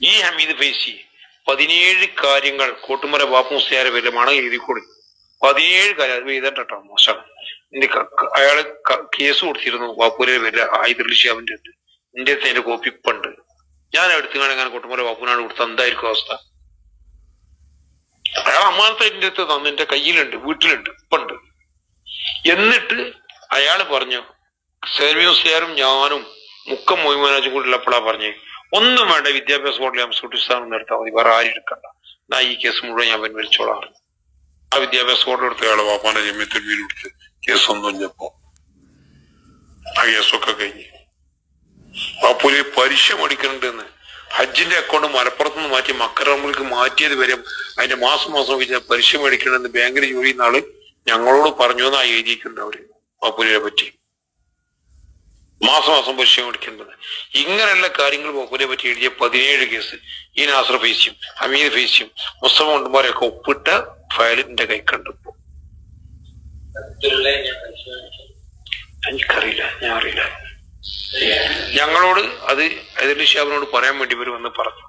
ഈ ഹമീദ് ഫൈസി പതിനേഴ് കാര്യങ്ങൾ കോട്ടുമല ബാപ്പു മുസ്ലിയാരെ പേരിൽ മണം എഴുതി കൊടുത്തു പതിനേഴ് കാര്യം അത് എഴുതട്ടോ മോശം. എന്റെ അയാൾ കേസ് കൊടുത്തിരുന്നു ബാപ്പുരെ പേരിൽ ആയുധ ഷിയാബിന്റെ അടുത്ത്. എന്റെ അടുത്ത് അതിന്റെ കോപ്പി ഇപ്പുണ്ട് ഞാൻ എടുത്തു കാണാൻ കോട്ടുമല ബാപ്പുനാണ് കൊടുത്ത എന്തായിരിക്കും അവസ്ഥ? അയാൾ അമ്മാനത്തെ എന്റെ അടുത്ത് തന്നു. എന്റെ കയ്യിലുണ്ട് വീട്ടിലുണ്ട് ഇപ്പുണ്ട് എന്നിട്ട് അയാൾ പറഞ്ഞു സെർമ്യൂസിയാരും ഞാനും മുക്കം മൊയ്മനാജും കൂടി ഉള്ളപ്പോഴാ പറഞ്ഞേ ഒന്നും വേണ്ട വിദ്യാഭ്യാസ ബോർഡിലെ അംസൂട്ടി സ്ഥാനം എടുത്താൽ മതി വേറെ ആരും എടുക്കണ്ട. എന്നാ ഈ കേസ് മുഴുവൻ ഞാൻ പിൻവലിച്ചോളാം. ആ വിദ്യാഭ്യാസ ബോർഡ് എടുത്ത അയാളെ വാപ്പാന ജമ്യത്തിൽ വീടെടുത്ത് കേസ് ഒന്നും ആ കേസൊക്കെ കഴിഞ്ഞ്. വാപ്പൂലി പരീക്ഷ മടിക്കണ്ടെന്ന് ഹജ്ജിന്റെ അക്കൗണ്ട് മലപ്പുറത്ത് നിന്ന് മാറ്റി മക്കറമ്പിലേക്ക് മാറ്റിയത് വരെ അതിന്റെ മാസം മാസം വിചാ പരീക്ഷ മേടിക്കണമെന്ന് ബാങ്കിൽ ജോലി ചെയ്യുന്ന ആൾ ഞങ്ങളോട് പറഞ്ഞു എന്നാ എഴുതിയിട്ടുണ്ട് അവർ. വാപ്പൂലിയെ പറ്റി. മാസം മാസം പരീക്ഷ കൊടുക്കേണ്ടത് ഇങ്ങനെയുള്ള കാര്യങ്ങൾ വകുപ്പിനെ പറ്റി എഴുതിയ പതിനേഴ് കേസ് ഈ നാസർ ഫേസിയും ഹമീദ് ഫേസിയും മുസ്തഫ കൊണ്ടുമാരെയൊക്കെ ഒപ്പിട്ട ഫയലിന്റെ കൈ കണ്ടു എനിക്കറിയില്ല ഞാൻ അറിയില്ല. ഞങ്ങളോട് അത് അതിന്റെ ഷാബിനോട് പറയാൻ വേണ്ടി വരും എന്ന് പറഞ്ഞു.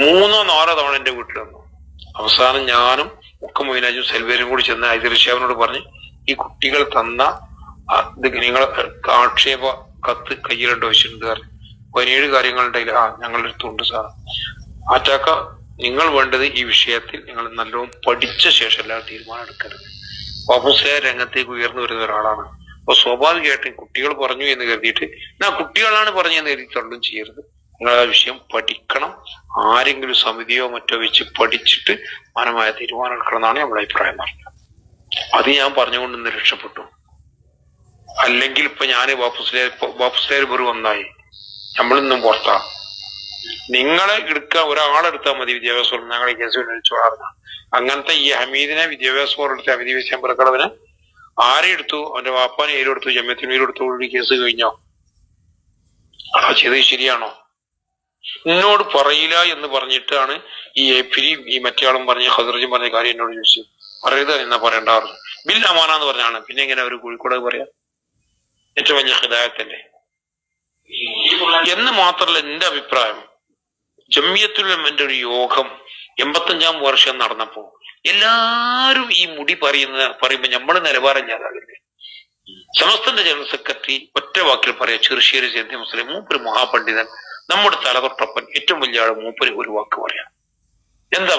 മൂന്നോ നാലോ തവണ എന്റെ വീട്ടിൽ വന്നു. അവസാനം ഞാനും മുക്കം മൊയിനാജും സെൽവേരും കൂടി ചെന്ന് അതിൽ ഷാബിനോട് പറഞ്ഞ് ഈ കുട്ടികൾ തന്ന ഇത് നിങ്ങൾ ആക്ഷേപ കത്ത് കയ്യിലിട്ട് വെച്ചിട്ടുണ്ട് പറഞ്ഞു പതിനേഴ് കാര്യങ്ങളുണ്ടെങ്കിൽ ആ ഞങ്ങളുടെ അടുത്തുണ്ട് സാർ ആറ്റാക്ക നിങ്ങൾ വേണ്ടത് ഈ വിഷയത്തിൽ നിങ്ങൾ നല്ലോണം പഠിച്ച ശേഷം എല്ലാം തീരുമാനം എടുക്കരുത്. ഓപ്പോസിറ്റ് രംഗത്തേക്ക് ഉയർന്നു വരുന്ന ഒരാളാണ്. അപ്പൊ സ്വാഭാവികമായിട്ടും കുട്ടികൾ പറഞ്ഞു എന്ന് കരുതിയിട്ട് ഞാൻ കുട്ടികളാണ് പറഞ്ഞെന്ന് കരുതി തള്ളും ചെയ്യരുത്. നിങ്ങൾ ആ വിഷയം പഠിക്കണം. ആരെങ്കിലും സമിതിയോ മറ്റോ വെച്ച് പഠിച്ചിട്ട് മാനമായ തീരുമാനം എടുക്കണം എന്നാണ് നമ്മുടെ അഭിപ്രായം പറഞ്ഞത്. അത് ഞാൻ പറഞ്ഞുകൊണ്ട് രക്ഷപ്പെട്ടു. അല്ലെങ്കിൽ ഇപ്പൊ ഞാൻ ബാപ്പുസ്ലേ ബാപ്പുസ്ലേർ വന്നായി. ഒന്നായി നമ്മളിന്നും പുറത്താ നിങ്ങളെ എടുക്കാൻ ഒരാളെടുത്താൽ മതി വിദ്യാഭ്യാസ ഞങ്ങൾ ഈ കേസ് വിളിച്ചോളാറുന്ന അങ്ങനത്തെ ഈ ഹമീദിനെ വിദ്യാഭ്യാസ ബോർഡ് എടുത്ത അമിതി വിഷയം പുറക്കടവിന് ആരെ എടുത്തു? അവന്റെ വാപ്പാനെ ഏരെടുത്തു ജമ്യത്തിന് ഏരെടുത്തു ഈ കേസ് കഴിഞ്ഞോ? ആ ചെയ്തത് ശരിയാണോ? എന്നോട് പറയില്ല എന്ന് പറഞ്ഞിട്ടാണ് ഈ എഫിരിയും ഈ മറ്റേയാളും പറഞ്ഞ ഹസറജും പറഞ്ഞ കാര്യം എന്നോട് ചോദിച്ചു പറയരുത് എന്നാ പറയണ്ടാറ്. ബിൽ അമാന എന്ന് പറഞ്ഞാണ്. പിന്നെ എങ്ങനെ അവർ കോഴിക്കോട് പറയാ? ഏറ്റവും വലിയ ഹിദായത്തല്ലേ? എന്ന് മാത്രമല്ല എന്റെ അഭിപ്രായം. ജമ്മിയത്തുലമന്റെ ഒരു യോഗം എൺപത്തഞ്ചാം വർഷം നടന്നപ്പോ എല്ലാരും ഈ മുടി പറയുന്ന പറയുമ്പോ നമ്മൾ നിലവാരമില്ലാതാകില്ലേ സമസ്തന്റെ ജനറൽ സെക്രട്ടറി ഒറ്റ വാക്കിൽ പറയാ ചെറുശ്ശേരി ജയന്തി മുസ്ലിം മൂപ്പര് മഹാപണ്ഡിതൻ നമ്മുടെ തലതൊട്ടപ്പൻ ഏറ്റവും വലിയ ആൾ മൂപ്പര് ഒരു വാക്ക് പറയാം. എന്താ